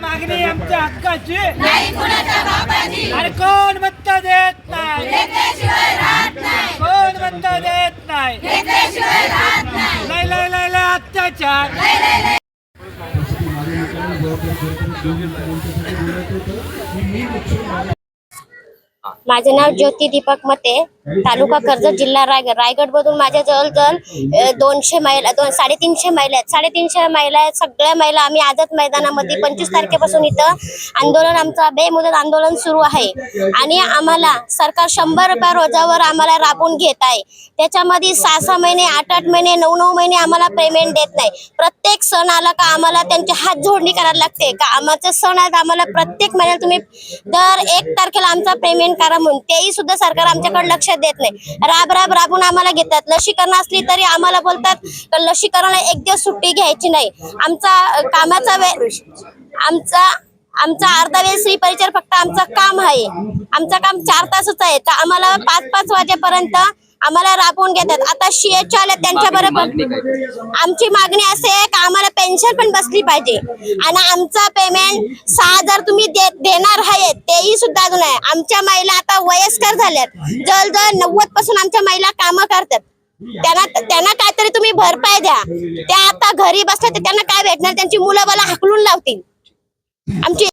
मागणी आमच्या हक्काची. अरे कोण मत देत नाही? कोण मत देत नाही? लय लय लय लय अत्याचार. माझे नाव ज्योती दीपक मते. तालुका कर्जत जिल्हा रायगड रायगड मधून माझ्या जवळजवळ दोनशे महिला दोन साडेतीनशे महिला आहेत. साडेतीनशे महिला आहेत. सगळ्या महिला आम्ही आझाद मैदानामध्ये पंचवीस तारखेपासून इथं आंदोलन आमचं बेमुदत आंदोलन सुरू आहे. आणि आम्हाला सरकार शंभर रुपया रोजावर आम्हाला राबवून घेत आहे. त्याच्यामध्ये सहा सहा महिने आठ आठ महिने नऊ नऊ महिने आम्हाला पेमेंट देत नाही. प्रत्येक सण आला का आम्हाला त्यांची हात जोडणी करायला लागते. का आमचं सण आहेत आम्हाला प्रत्येक महिन्याला तुम्ही दर एक तारखेला आमचा पेमेंट करा म्हणून. तेही सुद्धा सरकार आमच्याकडे लक्ष देत नाही. राब राब राबून आम्हाला घेतात. लसीकरण असली तरी आम्हाला बोलतात लसीकरणाला एक दिवस सुट्टी घ्यायची नाही. आमचा कामाचा वेळ आमचा आमचा अर्धा वेळ स्त्री परिचय फक्त आमचं काम आहे. आमचं काम चार तासच आहे. तर आम्हाला पाच पाच वाजेपर्यंत आम्हाला राबवून घेतात. आता सीएच आले त्यांच्या बरोबर आमची मागणी असे आहे का आम्हाला पेन्शन पण बसली पाहिजे. आणि आमचा पेमेंट सहा हजार तुम्ही दे- देणार तेही सुद्धा अजून आहे. आमच्या महिला आता वयस्कर झाल्यात. जवळजवळ नव्वदपासून आमच्या महिला कामं करतात. त्यांना त्यांना काहीतरी तुम्ही भरपाई द्या. त्या आता घरी बसल्या तर त्यांना काय भेटणार? त्यांची मुलं मला हाकलून लावतील. आमची